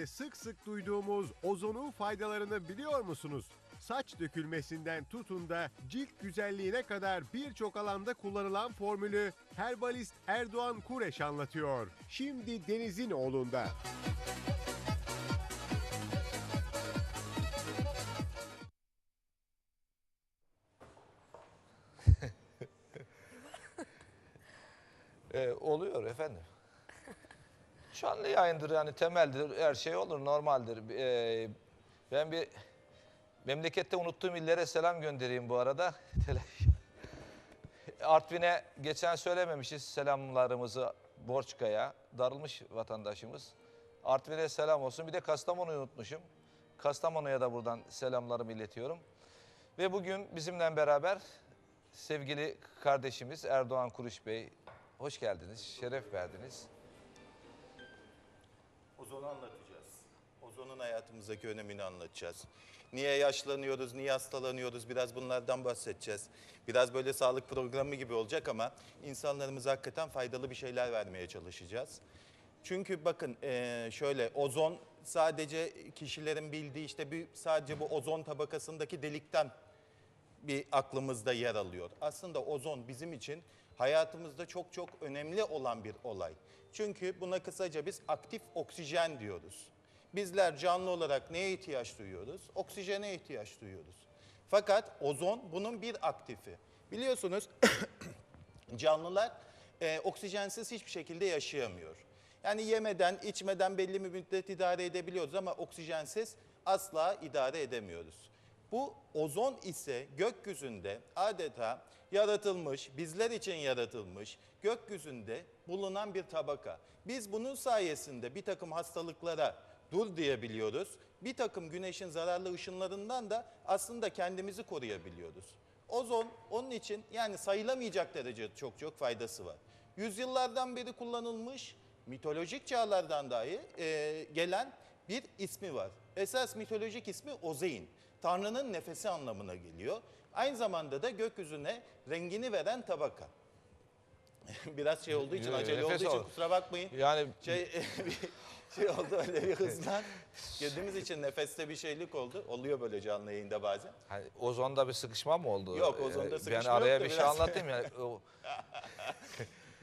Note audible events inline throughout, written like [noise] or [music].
dönemde sık sık duyduğumuz ozonun faydalarını biliyor musunuz? Saç dökülmesinden tutun da cilt güzelliğine kadar birçok alanda kullanılan formülü herbalist Erdoğan Kureş anlatıyor. Şimdi Deniz'in oğlunda. Yayındır yani temeldir, her şey olur, normaldir. Ee, ben bir memlekette unuttuğum illere selam göndereyim bu arada. [laughs] Artvin'e geçen söylememişiz selamlarımızı Borçka'ya. Darılmış vatandaşımız. Artvin'e selam olsun. Bir de Kastamonu'yu unutmuşum. Kastamonu'ya da buradan selamlarımı iletiyorum. Ve bugün bizimle beraber sevgili kardeşimiz Erdoğan Kuruş Bey. Hoş geldiniz, şeref verdiniz. Ozonu anlatacağız. Ozonun hayatımızdaki önemini anlatacağız. Niye yaşlanıyoruz, niye hastalanıyoruz biraz bunlardan bahsedeceğiz. Biraz böyle sağlık programı gibi olacak ama insanlarımıza hakikaten faydalı bir şeyler vermeye çalışacağız. Çünkü bakın eee, şöyle ozon sadece kişilerin bildiği işte bir sadece bu ozon tabakasındaki delikten bir aklımızda yer alıyor. Aslında ozon bizim için hayatımızda çok çok önemli olan bir olay. Çünkü buna kısaca biz aktif oksijen diyoruz. Bizler canlı olarak neye ihtiyaç duyuyoruz? Oksijene ihtiyaç duyuyoruz. Fakat ozon bunun bir aktifi. Biliyorsunuz [coughs] canlılar e, oksijensiz hiçbir şekilde yaşayamıyor. Yani yemeden, içmeden belli bir müddet idare edebiliyoruz ama oksijensiz asla idare edemiyoruz. Bu ozon ise gökyüzünde adeta yaratılmış, bizler için yaratılmış, gökyüzünde bulunan bir tabaka. Biz bunun sayesinde bir takım hastalıklara dur diyebiliyoruz. Bir takım güneşin zararlı ışınlarından da aslında kendimizi koruyabiliyoruz. Ozon onun için yani sayılamayacak derece çok çok faydası var. Yüzyıllardan beri kullanılmış mitolojik çağlardan dahi e, gelen bir ismi var. Esas mitolojik ismi Ozein. Tanrı'nın nefesi anlamına geliyor. Aynı zamanda da gökyüzüne rengini veren tabaka. [laughs] Biraz şey olduğu için, Yo, acele nefes olduğu için kusura bakmayın. Yani Şey, [laughs] şey oldu öyle bir hızdan. Girdiğimiz için nefeste bir şeylik oldu. Oluyor böyle canlı yayında bazen. hani ozonda bir sıkışma mı oldu? Yok, ozonda Ee, sıkışma Ben araya yoktu, bir şey biraz. anlatayım yani. [laughs] O-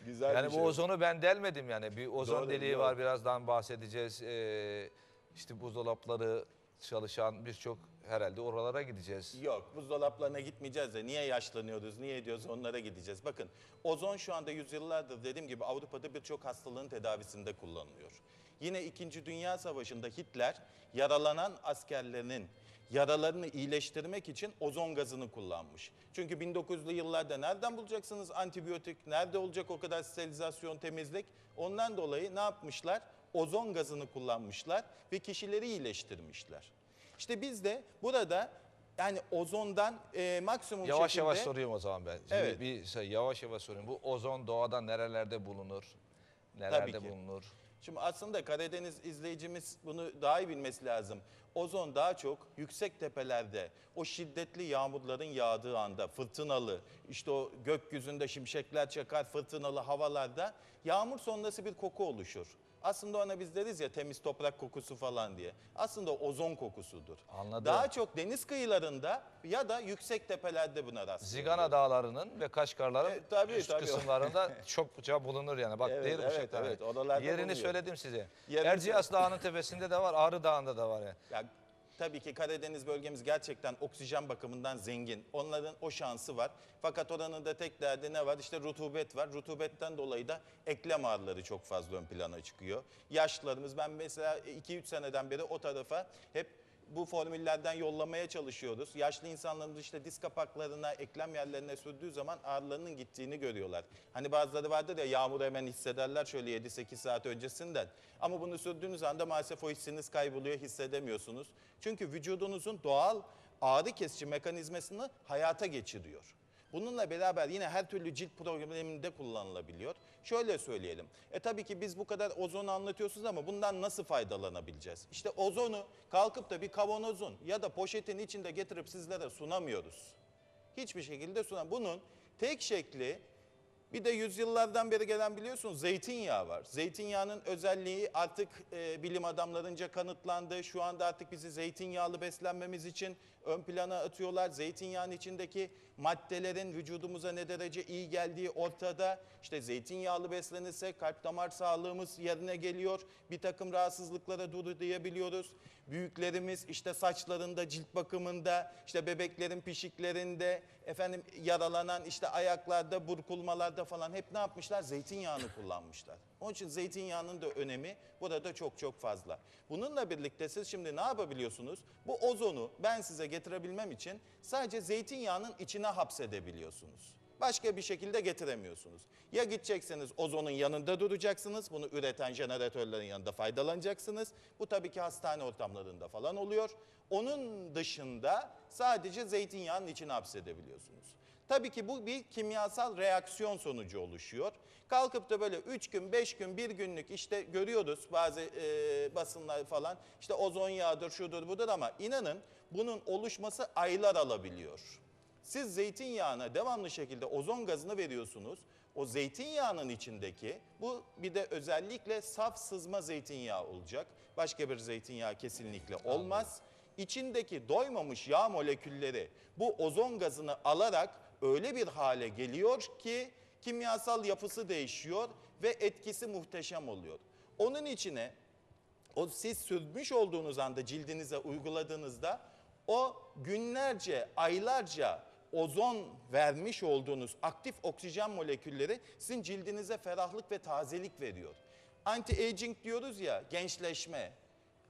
Güzel Yani bir bu şey ozonu ben delmedim yani. Bir ozon Doğru, deliği doğru. var birazdan bahsedeceğiz. Ee, işte buzdolapları çalışan birçok herhalde oralara gideceğiz. Yok buzdolaplarına gitmeyeceğiz de niye yaşlanıyoruz, niye ediyoruz onlara gideceğiz. Bakın ozon şu anda yüzyıllardır dediğim gibi Avrupa'da birçok hastalığın tedavisinde kullanılıyor. Yine 2. Dünya Savaşı'nda Hitler yaralanan askerlerinin yaralarını iyileştirmek için ozon gazını kullanmış. Çünkü 1900'lü yıllarda nereden bulacaksınız antibiyotik, nerede olacak o kadar sterilizasyon, temizlik? Ondan dolayı ne yapmışlar? Ozon gazını kullanmışlar ve kişileri iyileştirmişler. İşte biz de burada yani ozondan e, maksimum Yavaş şekilde... yavaş soruyorum o zaman ben. Şimdi Evet. Bir şey, yavaş yavaş soruyorum. Bu ozon doğada nerelerde bulunur? Nelerde ki. bulunur? Şimdi aslında Karadeniz izleyicimiz bunu daha iyi bilmesi lazım. Ozon daha çok yüksek tepelerde, o şiddetli yağmurların yağdığı anda, fırtınalı, işte o gökyüzünde şimşekler çakar, fırtınalı havalarda yağmur sonrası bir koku oluşur. Aslında ona biz deriz ya temiz toprak kokusu falan diye. Aslında ozon kokusudur. Anladım. Daha çok deniz kıyılarında ya da yüksek tepelerde buna rastlıyoruz. Zigana dağlarının ve Kaşgarların E, tabii, üst tabii. kısımlarında [laughs] çokça bulunur yani. Bak Evet, değil evet, Kuşak Dağı? evet, Yerini bulunuyor. söyledim size. Yerini Erciyes Dağı'nın tepesinde de var, Ağrı Dağı'nda da var. Yani. Ya, tabii ki Karadeniz bölgemiz gerçekten oksijen bakımından zengin. Onların o şansı var. Fakat oranın da tek derdi ne var? İşte rutubet var. Rutubetten dolayı da eklem ağrıları çok fazla ön plana çıkıyor. Yaşlılarımız ben mesela 2-3 seneden beri o tarafa hep bu formüllerden yollamaya çalışıyoruz. Yaşlı insanlarımız işte diz kapaklarına, eklem yerlerine sürdüğü zaman ağrılarının gittiğini görüyorlar. Hani bazıları vardır ya yağmur hemen hissederler şöyle 7-8 saat öncesinden. Ama bunu sürdüğünüz anda maalesef o hissiniz kayboluyor, hissedemiyorsunuz. Çünkü vücudunuzun doğal ağrı kesici mekanizmasını hayata geçiriyor. Bununla beraber yine her türlü cilt probleminde kullanılabiliyor. Şöyle söyleyelim. E tabii ki biz bu kadar ozonu anlatıyorsunuz ama bundan nasıl faydalanabileceğiz? İşte ozonu kalkıp da bir kavanozun ya da poşetin içinde getirip sizlere sunamıyoruz. Hiçbir şekilde sunan. Bunun tek şekli Bir de yüzyıllardan beri gelen biliyorsunuz zeytinyağı var. Zeytinyağının özelliği artık e, bilim adamlarınca kanıtlandı. Şu anda artık bizi zeytinyağlı beslenmemiz için ön plana atıyorlar. Zeytinyağının içindeki maddelerin vücudumuza ne derece iyi geldiği ortada. İşte zeytinyağlı beslenirse kalp damar sağlığımız yerine geliyor. Bir takım rahatsızlıklara dur diyebiliyoruz. Büyüklerimiz işte saçlarında, cilt bakımında, işte bebeklerin pişiklerinde, efendim yaralanan işte ayaklarda, burkulmalarda falan hep ne yapmışlar? Zeytinyağını kullanmışlar. Onun için zeytinyağının da önemi burada çok çok fazla. Bununla birlikte siz şimdi ne yapabiliyorsunuz? Bu ozonu ben size getirebilmem için sadece zeytinyağının içine hapsedebiliyorsunuz. Başka bir şekilde getiremiyorsunuz. Ya gideceksiniz ozonun yanında duracaksınız. Bunu üreten jeneratörlerin yanında faydalanacaksınız. Bu tabii ki hastane ortamlarında falan oluyor. Onun dışında sadece zeytinyağının içine hapsedebiliyorsunuz. Tabii ki bu bir kimyasal reaksiyon sonucu oluşuyor. Kalkıp da böyle 3 gün, 5 gün, 1 günlük işte görüyoruz bazı e, basınlar falan. İşte ozon yağdır, şudur budur ama inanın bunun oluşması aylar alabiliyor. Siz zeytinyağına devamlı şekilde ozon gazını veriyorsunuz. O zeytinyağının içindeki bu bir de özellikle saf sızma zeytinyağı olacak. Başka bir zeytinyağı kesinlikle olmaz. İçindeki doymamış yağ molekülleri bu ozon gazını alarak öyle bir hale geliyor ki kimyasal yapısı değişiyor ve etkisi muhteşem oluyor. Onun içine o siz sürmüş olduğunuz anda cildinize uyguladığınızda o günlerce, aylarca ozon vermiş olduğunuz aktif oksijen molekülleri sizin cildinize ferahlık ve tazelik veriyor. Anti-aging diyoruz ya, gençleşme.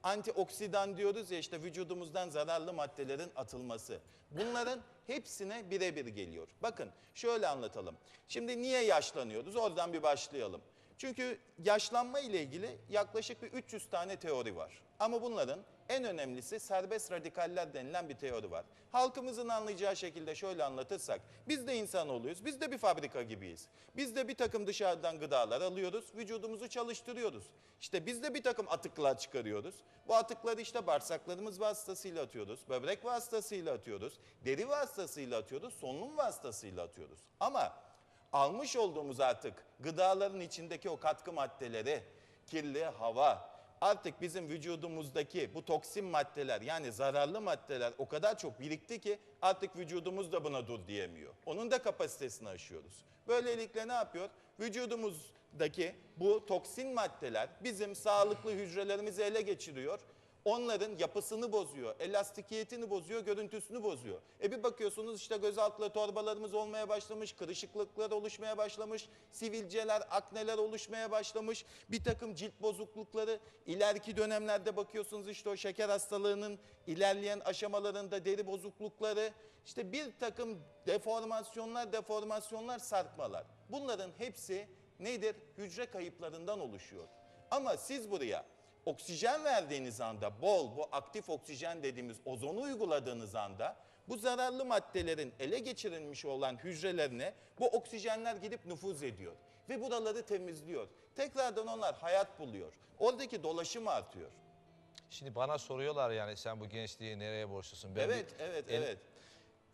Antioksidan diyoruz ya işte vücudumuzdan zararlı maddelerin atılması. Bunların hepsine birebir geliyor. Bakın şöyle anlatalım. Şimdi niye yaşlanıyoruz? Oradan bir başlayalım. Çünkü yaşlanma ile ilgili yaklaşık bir 300 tane teori var. Ama bunların en önemlisi serbest radikaller denilen bir teori var. Halkımızın anlayacağı şekilde şöyle anlatırsak, biz de insanoğluyuz, biz de bir fabrika gibiyiz. Biz de bir takım dışarıdan gıdalar alıyoruz, vücudumuzu çalıştırıyoruz. İşte biz de bir takım atıklar çıkarıyoruz. Bu atıkları işte bağırsaklarımız vasıtasıyla atıyoruz, böbrek vasıtasıyla atıyoruz, deri vasıtasıyla atıyoruz, solunum vasıtasıyla atıyoruz. Ama almış olduğumuz artık gıdaların içindeki o katkı maddeleri, kirli hava, artık bizim vücudumuzdaki bu toksin maddeler yani zararlı maddeler o kadar çok birikti ki artık vücudumuz da buna dur diyemiyor. Onun da kapasitesini aşıyoruz. Böylelikle ne yapıyor? Vücudumuzdaki bu toksin maddeler bizim sağlıklı hücrelerimizi ele geçiriyor. Onların yapısını bozuyor, elastikiyetini bozuyor, görüntüsünü bozuyor. E bir bakıyorsunuz işte gözaltı torbalarımız olmaya başlamış, kırışıklıklar oluşmaya başlamış, sivilceler, akneler oluşmaya başlamış, bir takım cilt bozuklukları. ileriki dönemlerde bakıyorsunuz işte o şeker hastalığının ilerleyen aşamalarında deri bozuklukları, işte bir takım deformasyonlar, deformasyonlar, sarkmalar. Bunların hepsi nedir? Hücre kayıplarından oluşuyor. Ama siz buraya oksijen verdiğiniz anda bol bu aktif oksijen dediğimiz ozonu uyguladığınız anda bu zararlı maddelerin ele geçirilmiş olan hücrelerine bu oksijenler gidip nüfuz ediyor ve buraları temizliyor. Tekrardan onlar hayat buluyor. Oradaki dolaşım artıyor. Şimdi bana soruyorlar yani sen bu gençliği nereye borçlusun? Ben Evet, bir- evet, el- evet.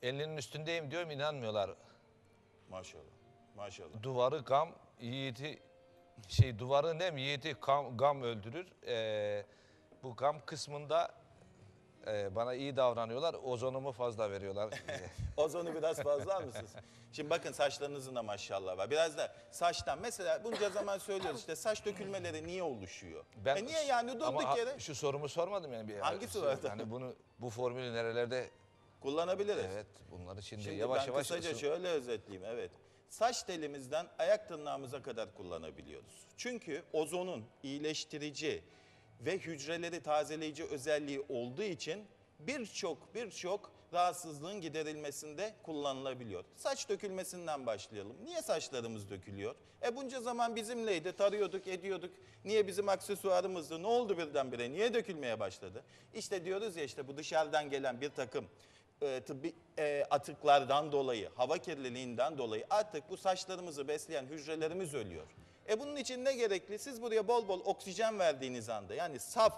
Elinin üstündeyim diyorum inanmıyorlar. Maşallah. Maşallah. Duvarı gam yiğidi şey duvarı nem yiğidi gam, gam öldürür. Ee, bu gam kısmında e, bana iyi davranıyorlar. Ozonumu fazla veriyorlar. [laughs] Ozonu biraz fazla mısınız? Şimdi bakın saçlarınızın da maşallah var. Biraz da saçtan mesela bunca zaman söylüyoruz işte saç dökülmeleri niye oluşuyor? e niye yani durduk ama yere Şu sorumu sormadım yani. Bir, Hangisi şey- vardı? Hani bunu bu formülü nerelerde kullanabiliriz. evet bunları şimdi, Şimdi yavaş ben yavaş kısaca şöyle özetleyeyim evet. Saç telimizden ayak tırnağımıza kadar kullanabiliyoruz. Çünkü ozonun iyileştirici ve hücreleri tazeleyici özelliği olduğu için birçok birçok rahatsızlığın giderilmesinde kullanılabiliyor. Saç dökülmesinden başlayalım. Niye saçlarımız dökülüyor? E bunca zaman bizimleydi, tarıyorduk, ediyorduk. Niye bizim aksesuarımızdı? Ne oldu birdenbire? Niye dökülmeye başladı? İşte diyoruz ya işte bu dışarıdan gelen bir takım e, tıbbi e, atıklardan dolayı, hava kirliliğinden dolayı artık bu saçlarımızı besleyen hücrelerimiz ölüyor. E bunun için ne gerekli? Siz buraya bol bol oksijen verdiğiniz anda yani saf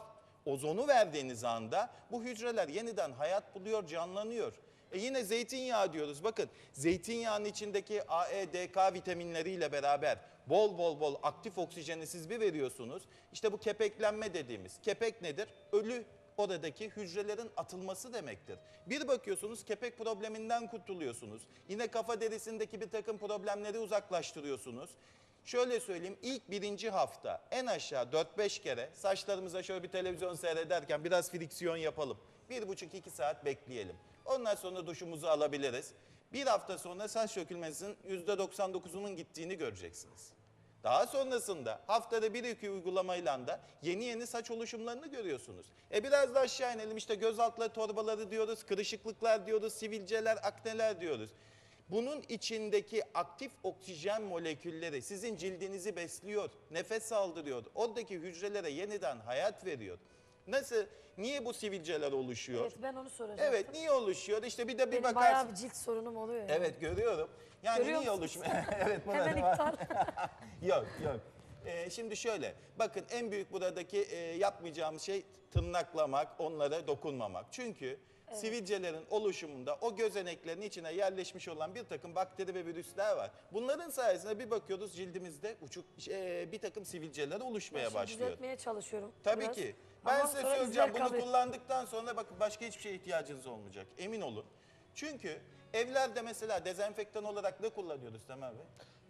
ozonu verdiğiniz anda bu hücreler yeniden hayat buluyor, canlanıyor. E yine zeytinyağı diyoruz. Bakın zeytinyağının içindeki A, E, D, K vitaminleriyle beraber bol bol bol aktif oksijeni siz bir veriyorsunuz. İşte bu kepeklenme dediğimiz. Kepek nedir? Ölü oradaki hücrelerin atılması demektir. Bir bakıyorsunuz kepek probleminden kurtuluyorsunuz. Yine kafa derisindeki bir takım problemleri uzaklaştırıyorsunuz. Şöyle söyleyeyim ilk birinci hafta en aşağı 4-5 kere saçlarımıza şöyle bir televizyon seyrederken biraz friksiyon yapalım. Bir buçuk iki saat bekleyelim. Ondan sonra duşumuzu alabiliriz. Bir hafta sonra saç dökülmesinin %99'unun gittiğini göreceksiniz. Daha sonrasında haftada bir iki uygulamayla da yeni yeni saç oluşumlarını görüyorsunuz. E biraz da aşağı inelim işte göz altları torbaları diyoruz, kırışıklıklar diyoruz, sivilceler, akneler diyoruz. Bunun içindeki aktif oksijen molekülleri sizin cildinizi besliyor, nefes aldırıyor. Oradaki hücrelere yeniden hayat veriyor. Nasıl? Niye bu sivilceler oluşuyor? Evet ben onu soracaktım. Evet, niye oluşuyor? İşte bir de bir Benim bakarsın. bayağı bir cilt sorunum oluyor. yani. Evet görüyorum. Yani Görüyor niye oluşmuyor? [laughs] evet Hemen iptal. [laughs] yok yok. Ee, şimdi şöyle bakın en büyük buradaki e, yapmayacağımız şey tırnaklamak, onlara dokunmamak. Çünkü sivilcelerin oluşumunda o gözeneklerin içine yerleşmiş olan bir takım bakteri ve virüsler var. Bunların sayesinde bir bakıyoruz cildimizde uçuk e, bir takım sivilceler oluşmaya Şimdi başlıyor. Düzeltmeye çalışıyorum. Tabii biraz. ki. Ben Ama size sonra söyleyeceğim izler bunu kalıyor. kullandıktan sonra bakın başka hiçbir şeye ihtiyacınız olmayacak. Emin olun. Çünkü evlerde mesela dezenfektan olarak ne kullanıyoruz Temel Bey?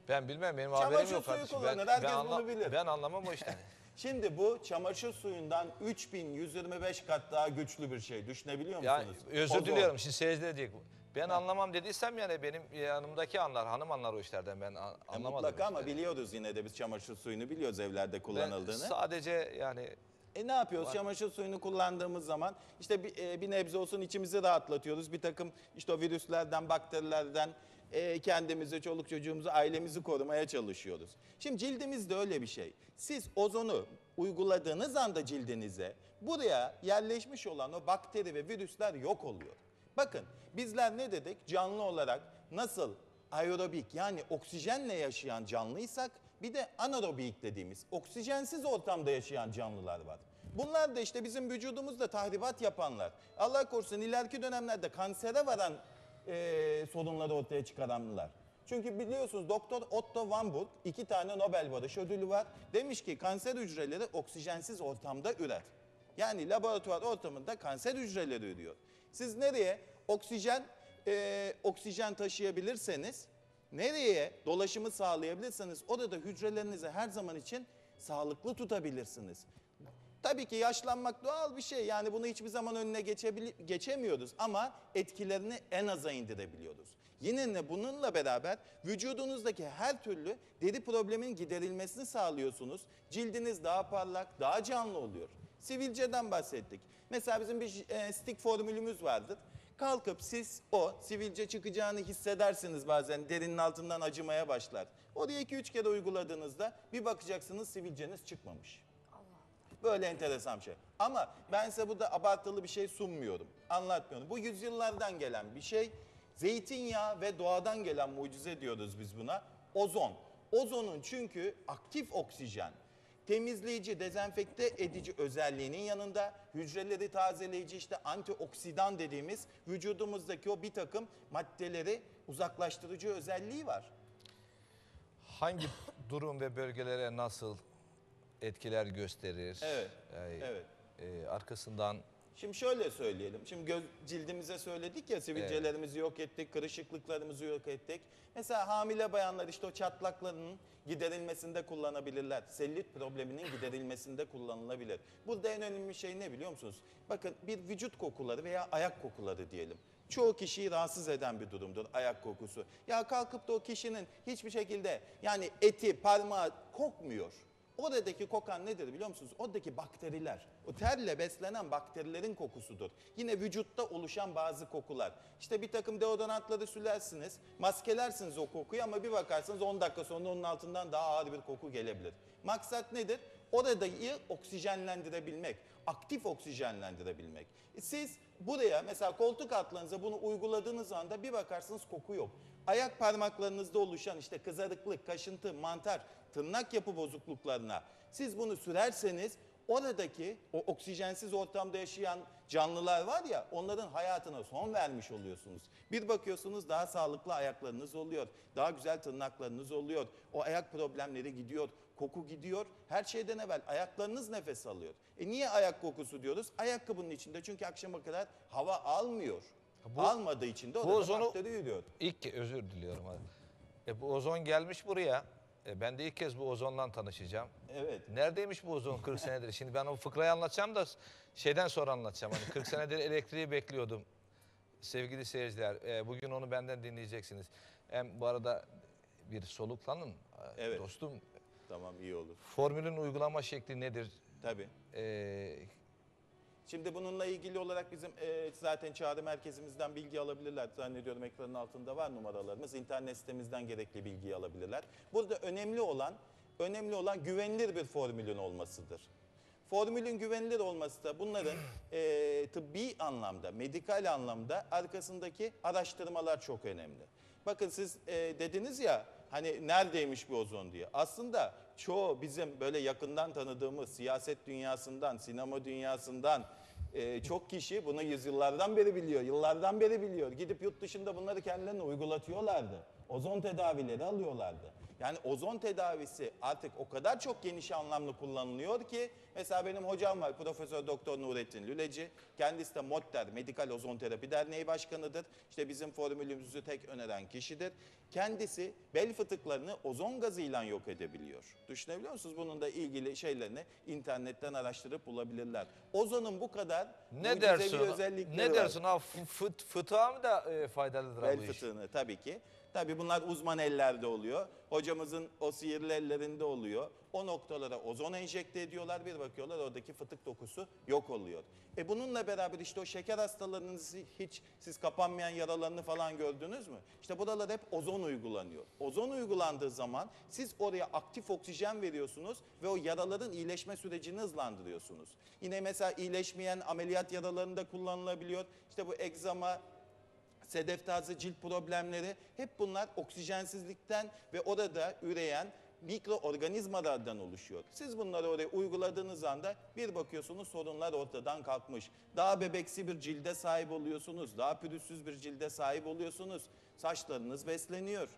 Ben bilmem benim Çamaşır haberim yok suyu kardeşim. kullanır, Ben, herkes ben, bunu bilir. ben anlamam o işten. [laughs] Şimdi bu çamaşır suyundan 3125 kat daha güçlü bir şey. Düşünebiliyor ya musunuz? özür Ozon. diliyorum şimdi seyirciler diyecek. Ben anlamam dediysem yani benim yanımdaki anlar, hanım anlar o işlerden ben an- E, anlamadım. Mutlaka ama biliyoruz yine de biz çamaşır suyunu biliyoruz evlerde Ben kullanıldığını. sadece yani E ne yapıyoruz? Çamaşır suyunu kullandığımız zaman işte bir, e, bir nebze olsun içimizi rahatlatıyoruz. Bir takım işte o virüslerden, bakterilerden e, kendimizi, çoluk çocuğumuzu, ailemizi korumaya çalışıyoruz. Şimdi cildimiz de öyle bir şey. Siz ozonu uyguladığınız anda cildinize buraya yerleşmiş olan o bakteri ve virüsler yok oluyor. Bakın bizler ne dedik? Canlı olarak nasıl aerobik yani oksijenle yaşayan canlıysak bir de anaerobik dediğimiz oksijensiz ortamda yaşayan canlılar var. Bunlar da işte bizim vücudumuzda tahribat yapanlar. Allah korusun ileriki dönemlerde kansere varan eee sorunları ortaya çıkaranlar. Çünkü biliyorsunuz Doktor Otto Warburg iki tane Nobel barış ödülü var. Demiş ki kanser hücreleri oksijensiz ortamda ürer. Yani laboratuvar ortamında kanser hücreleri ürüyor. Siz nereye oksijen e, oksijen taşıyabilirseniz, nereye dolaşımı sağlayabilirseniz orada hücrelerinizi her zaman için sağlıklı tutabilirsiniz. Tabii ki yaşlanmak doğal bir şey. Yani bunu hiçbir zaman önüne geçemiyoruz ama etkilerini en aza indirebiliyoruz. Yine de bununla beraber vücudunuzdaki her türlü deri problemin giderilmesini sağlıyorsunuz. Cildiniz daha parlak, daha canlı oluyor. Sivilceden bahsettik. Mesela bizim bir e, stick formülümüz vardır. Kalkıp siz o sivilce çıkacağını hissedersiniz bazen derinin altından acımaya başlar. Oraya 2-3 kere uyguladığınızda bir bakacaksınız sivilceniz çıkmamış. Böyle enteresan bir şey. Ama ben size burada abartılı bir şey sunmuyorum. Anlatmıyorum. Bu yüzyıllardan gelen bir şey. Zeytinyağı ve doğadan gelen mucize diyoruz biz buna. Ozon. Ozonun çünkü aktif oksijen, temizleyici, dezenfekte edici özelliğinin yanında hücreleri tazeleyici işte antioksidan dediğimiz vücudumuzdaki o bir takım maddeleri uzaklaştırıcı özelliği var. hangi durum ve bölgelere nasıl etkiler gösterir? Evet, Yani, evet. e, arkasından Şimdi şöyle söyleyelim. Şimdi göz cildimize söyledik ya sivilcelerimizi yok ettik, kırışıklıklarımızı yok ettik. Mesela hamile bayanlar işte o çatlaklarının giderilmesinde kullanabilirler. Selülit probleminin giderilmesinde kullanılabilir. Burada en önemli şey ne biliyor musunuz? Bakın bir vücut kokuları veya ayak kokuları diyelim. Çoğu kişiyi rahatsız eden bir durumdur ayak kokusu. Ya kalkıp da o kişinin hiçbir şekilde yani eti, parmağı kokmuyor. Oradaki kokan nedir biliyor musunuz? Oradaki bakteriler, o terle beslenen bakterilerin kokusudur. Yine vücutta oluşan bazı kokular. İşte bir takım deodorantları sülersiniz, maskelersiniz o kokuyu ama bir bakarsınız 10 dakika sonra onun altından daha ağır bir koku gelebilir. Maksat nedir? Oradayı oksijenlendirebilmek, aktif oksijenlendirebilmek. E Siz buraya mesela koltuk altlarınıza bunu uyguladığınız anda bir bakarsınız koku yok. Ayak parmaklarınızda oluşan işte kızarıklık, kaşıntı, mantar, tırnak yapı bozukluklarına siz bunu sürerseniz oradaki o oksijensiz ortamda yaşayan canlılar var ya onların hayatına son vermiş oluyorsunuz. Bir bakıyorsunuz daha sağlıklı ayaklarınız oluyor. Daha güzel tırnaklarınız oluyor. O ayak problemleri gidiyor. Koku gidiyor. Her şeyden evvel ayaklarınız nefes alıyor. E niye ayak kokusu diyoruz? Ayakkabının içinde çünkü akşama kadar hava almıyor. Almadığı için de bu orada ozonu- bakteri yürüyor. İlk ke- özür diliyorum. abi. E, bu ozon gelmiş buraya. E, ben de ilk kez bu ozonla tanışacağım. Evet. Neredeymiş bu ozon 40 senedir? Şimdi ben o fıkrayı anlatacağım da şeyden sonra anlatacağım. Hani 40 senedir elektriği bekliyordum. Sevgili seyirciler, e, bugün onu benden dinleyeceksiniz. Hem bu arada bir soluklanın. E, Evet. Dostum, Tamam iyi olur. formülün uygulama şekli nedir? Tabii. E, Şimdi bununla ilgili olarak bizim e, zaten çağrı merkezimizden bilgi alabilirler. Zannediyorum ekranın altında var numaralarımız. İnternet sitemizden gerekli bilgiyi alabilirler. Burada önemli olan önemli olan güvenilir bir formülün olmasıdır. Formülün güvenilir olması da bunların e, tıbbi anlamda, medikal anlamda arkasındaki araştırmalar çok önemli. Bakın siz e, dediniz ya hani neredeymiş bu ozon diye. Aslında çoğu bizim böyle yakından tanıdığımız siyaset dünyasından, sinema dünyasından e, çok kişi bunu yüzyıllardan beri biliyor, yıllardan beri biliyor. Gidip yurt dışında bunları kendilerine uygulatıyorlardı. Ozon tedavileri alıyorlardı. Yani ozon tedavisi artık o kadar çok geniş anlamlı kullanılıyor ki mesela benim hocam var Profesör Doktor Nurettin Lüleci. Kendisi de MOTTER Medikal Ozon Terapi Derneği Başkanı'dır. İşte bizim formülümüzü tek öneren kişidir. Kendisi bel fıtıklarını ozon gazıyla yok edebiliyor. Düşünebiliyor musunuz? Bunun da ilgili şeylerini internetten araştırıp bulabilirler. Ozonun bu kadar ne dersin? özellikleri Ne var. dersin? Ha, fı- fıt, fıtığa mı da e, faydalıdır ha Bel fıtığını tabii ki. Tabii bunlar uzman ellerde oluyor. Hocamızın o sihirli ellerinde oluyor. O noktalara ozon enjekte ediyorlar. Bir bakıyorlar oradaki fıtık dokusu yok oluyor. E bununla beraber işte o şeker hastalarınızı hiç siz kapanmayan yaralarını falan gördünüz mü? İşte buralar hep ozon uygulanıyor. Ozon uygulandığı zaman siz oraya aktif oksijen veriyorsunuz ve o yaraların iyileşme sürecini hızlandırıyorsunuz. Yine mesela iyileşmeyen ameliyat yaralarında kullanılabiliyor. İşte bu egzama, sedef tarzı cilt problemleri hep bunlar oksijensizlikten ve orada üreyen mikroorganizmalardan oluşuyor. Siz bunları oraya uyguladığınız anda bir bakıyorsunuz sorunlar ortadan kalkmış. Daha bebeksi bir cilde sahip oluyorsunuz. Daha pürüzsüz bir cilde sahip oluyorsunuz. Saçlarınız besleniyor.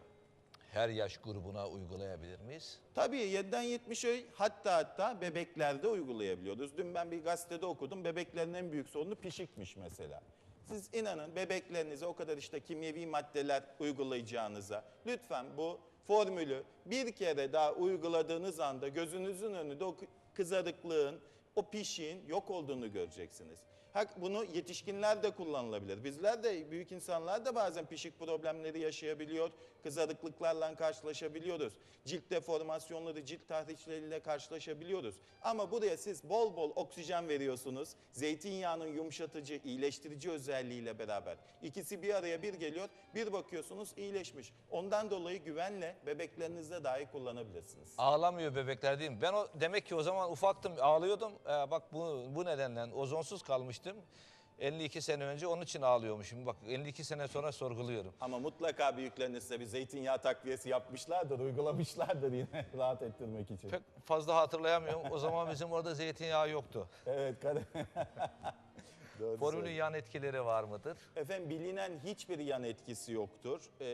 Her yaş grubuna uygulayabilir miyiz? Tabii 7'den 70'e hatta hatta bebeklerde uygulayabiliyoruz. Dün ben bir gazetede okudum. Bebeklerin en büyük sorunu pişikmiş mesela. Siz inanın bebeklerinize o kadar işte kimyevi maddeler uygulayacağınıza lütfen bu formülü bir kere daha uyguladığınız anda gözünüzün önünde o kızarıklığın, o pişiğin yok olduğunu göreceksiniz. Hak bunu yetişkinler de kullanılabilir. Bizler de büyük insanlar da bazen pişik problemleri yaşayabiliyor. Kızarıklıklarla karşılaşabiliyoruz. Cilt deformasyonları, cilt tahrişleriyle karşılaşabiliyoruz. Ama buraya siz bol bol oksijen veriyorsunuz. Zeytinyağının yumuşatıcı, iyileştirici özelliğiyle beraber. İkisi bir araya bir geliyor. Bir bakıyorsunuz iyileşmiş. Ondan dolayı güvenle bebeklerinizde dahi kullanabilirsiniz. Ağlamıyor bebekler değil mi? Ben o demek ki o zaman ufaktım, ağlıyordum. Ee, bak bu bu nedenle ozonsuz kalmıştım. 52 sene önce onun için ağlıyormuşum. Bak 52 sene sonra sorguluyorum. Ama mutlaka büyükleriniz size bir zeytinyağı takviyesi yapmışlardır, uygulamışlardır yine [laughs] rahat ettirmek için. Pek fazla hatırlayamıyorum. O zaman bizim orada zeytinyağı yoktu. Evet. [laughs] Doğru Formülün yan etkileri var mıdır? Efendim bilinen hiçbir yan etkisi yoktur. Ee,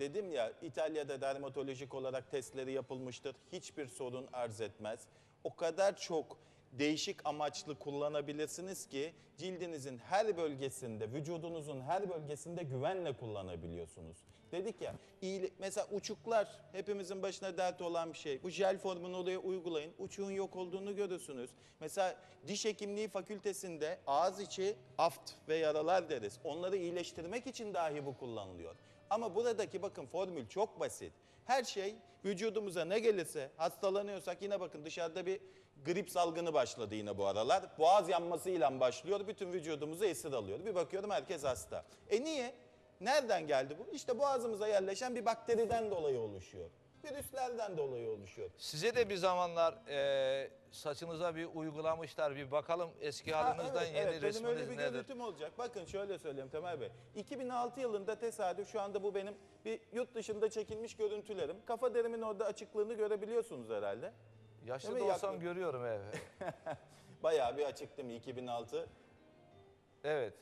dedim ya İtalya'da dermatolojik olarak testleri yapılmıştır. Hiçbir sorun arz etmez. O kadar çok değişik amaçlı kullanabilirsiniz ki cildinizin her bölgesinde, vücudunuzun her bölgesinde güvenle kullanabiliyorsunuz. Dedik ya, iyili- mesela uçuklar hepimizin başına dert olan bir şey. Bu jel formunu oraya uygulayın, uçuğun yok olduğunu görürsünüz. Mesela diş hekimliği fakültesinde ağız içi aft ve yaralar deriz. Onları iyileştirmek için dahi bu kullanılıyor. Ama buradaki bakın formül çok basit. Her şey vücudumuza ne gelirse hastalanıyorsak yine bakın dışarıda bir grip salgını başladı yine bu aralar. Boğaz yanmasıyla başlıyor. Bütün vücudumuzu esir alıyor. Bir bakıyorum herkes hasta. E niye? Nereden geldi bu? İşte boğazımıza yerleşen bir bakteriden dolayı oluşuyor. Virüslerden dolayı oluşuyor. Size de bir zamanlar e, saçınıza bir uygulamışlar. Bir bakalım eski Ha, halinizden evet, yeni evet, benim öyle resminiz bir nedir? görüntüm olacak. Bakın şöyle söyleyeyim Temel Bey. 2006 yılında tesadüf şu anda bu benim bir yurt dışında çekilmiş görüntülerim. Kafa derimin orada açıklığını görebiliyorsunuz herhalde. Yaşlı Değil da mi? olsam Yakın- görüyorum ev. [laughs] Bayağı bir açık değil mi? 2006. evet.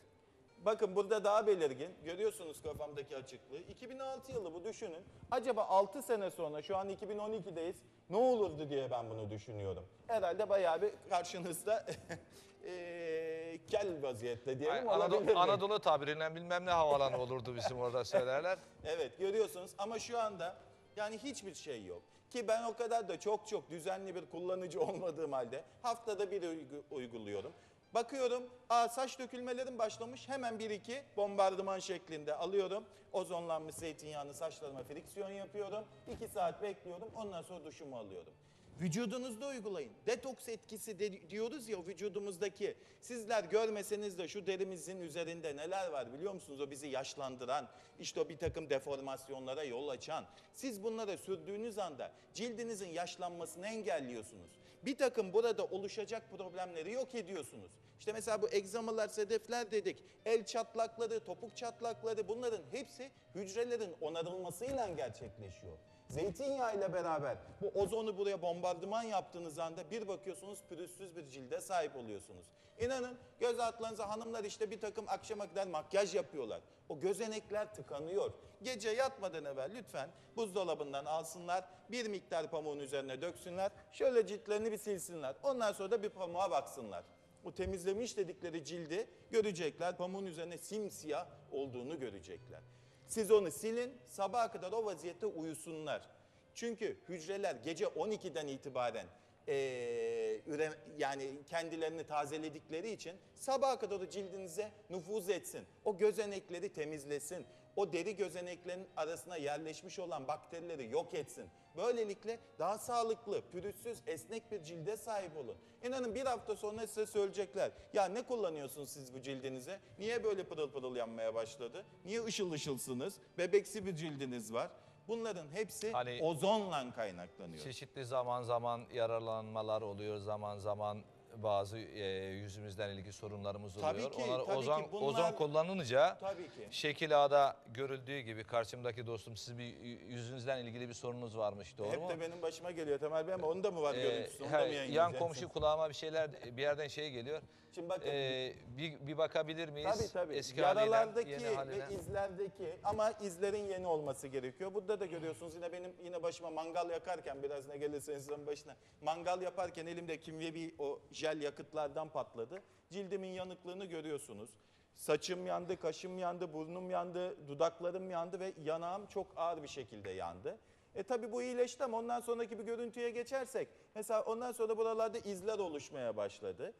Bakın burada daha belirgin. Görüyorsunuz kafamdaki açıklığı. 2006 yılı bu düşünün. Acaba 6 sene sonra şu an 2012'deyiz. Ne olurdu diye ben bunu düşünüyorum. Herhalde bayağı bir karşınızda [laughs] eee kel vaziyette diyelim olabilir mi? Anadolu, Anadolu tabiriyle bilmem ne havalanı olurdu bizim orada söylerler. [laughs] Evet görüyorsunuz ama şu anda yani hiçbir şey yok. Ki ben o kadar da çok çok düzenli bir kullanıcı olmadığım halde haftada bir uygu- uyguluyorum. Bakıyorum aa saç dökülmelerim başlamış hemen bir iki bombardıman şeklinde alıyorum. Ozonlanmış zeytinyağını saçlarıma friksiyon yapıyorum. 2 saat bekliyorum ondan sonra duşumu alıyorum. Vücudunuzda uygulayın. Detoks etkisi de- diyoruz ya vücudumuzdaki. Sizler görmeseniz de şu derimizin üzerinde neler var biliyor musunuz? O bizi yaşlandıran, işte o bir takım deformasyonlara yol açan. Siz bunlara sürdüğünüz anda cildinizin yaşlanmasını engelliyorsunuz. Bir takım burada oluşacak problemleri yok ediyorsunuz. İşte mesela bu egzamalar, sedefler dedik. El çatlakları, topuk çatlakları bunların hepsi hücrelerin onarılmasıyla gerçekleşiyor. Zeytinyağı ile beraber bu ozonu buraya bombardıman yaptığınız anda bir bakıyorsunuz pürüzsüz bir cilde sahip oluyorsunuz. İnanın göz altlarınıza hanımlar işte bir takım akşama kadar makyaj yapıyorlar. O gözenekler tıkanıyor. Gece yatmadan evvel lütfen buzdolabından alsınlar, bir miktar pamuğun üzerine döksünler, şöyle ciltlerini bir silsinler. Ondan sonra da bir pamuğa baksınlar. O temizlemiş dedikleri cildi görecekler, pamuğun üzerine simsiyah olduğunu görecekler. Siz onu silin, sabaha kadar o vaziyette uyusunlar. Çünkü hücreler gece 12'den itibaren üre, yani kendilerini tazeledikleri için sabaha kadar o cildinize nüfuz etsin. O gözenekleri temizlesin. O deri gözeneklerin arasına yerleşmiş olan bakterileri yok etsin. Böylelikle daha sağlıklı, pürüzsüz, esnek bir cilde sahip olun. İnanın bir hafta sonra size söyleyecekler. Ya ne kullanıyorsunuz siz bu cildinize? Niye böyle pırıl pırıl yanmaya başladı? Niye ışıl ışılsınız? Bebeksi bir cildiniz var. Bunların hepsi Hani- ozonla kaynaklanıyor. Çeşitli zaman zaman yararlanmalar oluyor, zaman zaman bazı e, yüzümüzden ilgili sorunlarımız Tabii oluyor. ki, Onlar tabii ozon, ki. Bunlar- ozon kullanılınca Tabii ki. şekil A'da görüldüğü gibi karşımdaki dostum siz bir yüzünüzden ilgili bir sorunuz varmış doğru Hep mu? de benim başıma geliyor Temel Bey ama onun da mı var Ee, görüntüsü? Onu he, da mı yan komşu kulağıma bir şeyler bir yerden şey geliyor. Şimdi bakın. Ee, bir, bir bakabilir miyiz? Tabii tabii. Eski Yaralardaki yeni haline. ve izlerdeki ama izlerin yeni olması gerekiyor. Burada da görüyorsunuz yine benim yine başıma mangal yakarken biraz ne gelirse insanın başına. Mangal yaparken elimde kimyevi o jel yakıtlardan patladı. Cildimin yanıklığını görüyorsunuz. Saçım yandı, kaşım yandı, burnum yandı, dudaklarım yandı ve yanağım çok ağır bir şekilde yandı. E tabi bu iyileşti ama ondan sonraki bir görüntüye geçersek mesela ondan sonra buralarda izler oluşmaya başladı.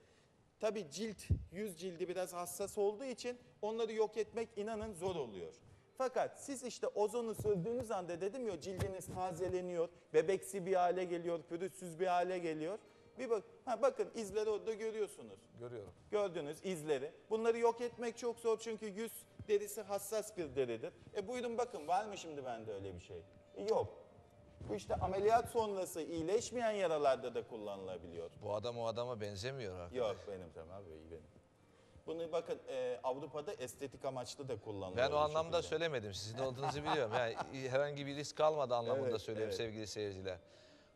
Tabii cilt, yüz cildi biraz hassas olduğu için onları yok etmek inanın zor oluyor. Fakat siz işte ozonu sürdüğünüz anda dedim ya cildiniz tazeleniyor, bebeksi bir hale geliyor, pürüzsüz bir hale geliyor. Bir bak, ha bakın izleri orada görüyorsunuz. Görüyorum. Gördünüz izleri. Bunları yok etmek çok zor çünkü yüz derisi hassas bir deridir. E buyurun bakın var mı şimdi bende öyle bir şey? E, yok. Bu işte ameliyat sonrası iyileşmeyen yaralarda da kullanılabiliyor. Bu adam o adama benzemiyor. arkadaş. Yok benim Temel Bey benim. Bunu bakın e, Avrupa'da estetik amaçlı da kullanılıyor. Ben o bu anlamda şekilde. söylemedim. Sizin olduğunuzu biliyorum. Yani [laughs] herhangi bir risk almadı anlamında Evet, söylüyorum evet. sevgili seyirciler.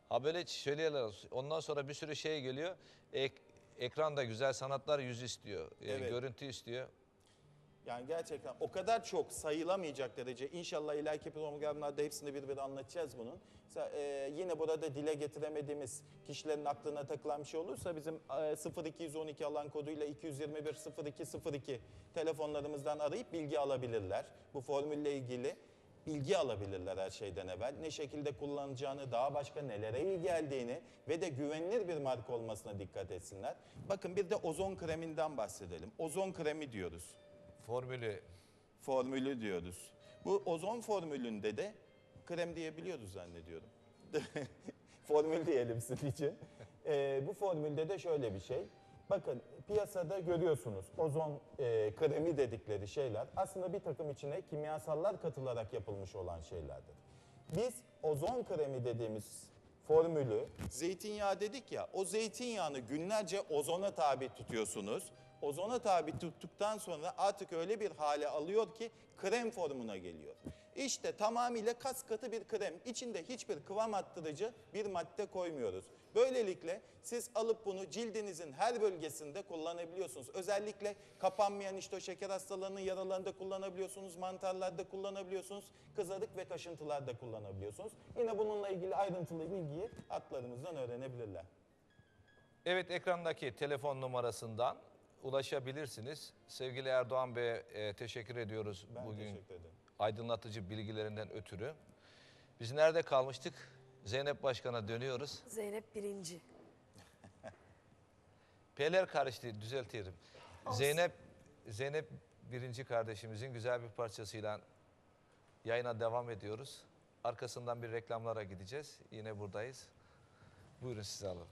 Ha böyle söyleyorlar. Ondan sonra bir sürü şey geliyor. Ek, ekranda güzel sanatlar yüz istiyor. e, Evet. Görüntü istiyor. Yani gerçekten o kadar çok sayılamayacak derece. İnşallah ileriki programlarda hepsini bir bir anlatacağız bunun. Mesela, e, yine burada dile getiremediğimiz kişilerin aklına takılan bir şey olursa bizim e, 0212 alan koduyla 221 0202 telefonlarımızdan arayıp bilgi alabilirler. Bu formülle ilgili bilgi alabilirler her şeyden evvel. Ne şekilde kullanacağını, daha başka nelere iyi geldiğini ve de güvenilir bir marka olmasına dikkat etsinler. Bakın bir de ozon kreminden bahsedelim. Ozon kremi diyoruz Formülü formülü diyoruz. Bu ozon formülünde de krem diyebiliyoruz zannediyorum. [laughs] Formül diyelim için. Ee, bu formülde de şöyle bir şey. Bakın piyasada görüyorsunuz ozon e, kremi dedikleri şeyler aslında bir takım içine kimyasallar katılarak yapılmış olan şeylerdir. Biz ozon kremi dediğimiz formülü zeytinyağı dedik ya o zeytinyağını günlerce ozona tabi tutuyorsunuz. Ozona tabi tuttuktan sonra artık öyle bir hale alıyor ki krem formuna geliyor. İşte tamamıyla kas katı bir krem. İçinde hiçbir kıvam arttırıcı bir madde koymuyoruz. Böylelikle siz alıp bunu cildinizin her bölgesinde kullanabiliyorsunuz. Özellikle kapanmayan işte şeker hastalarının yaralarında kullanabiliyorsunuz, mantarlarda kullanabiliyorsunuz, kızarık ve kaşıntılarda kullanabiliyorsunuz. Yine bununla ilgili ayrıntılı bilgiyi hatlarımızdan öğrenebilirler. Evet ekrandaki telefon numarasından ulaşabilirsiniz. Sevgili Erdoğan Bey'e e, teşekkür ediyoruz Ben bugün teşekkür ederim. aydınlatıcı bilgilerinden ötürü. Biz nerede kalmıştık? Zeynep Başkan'a dönüyoruz. Zeynep birinci. [laughs] P'ler karıştı düzeltirim. Zeynep Zeynep birinci kardeşimizin güzel bir parçasıyla yayına devam ediyoruz. Arkasından bir reklamlara gideceğiz. Yine buradayız. Buyurun sizi alalım.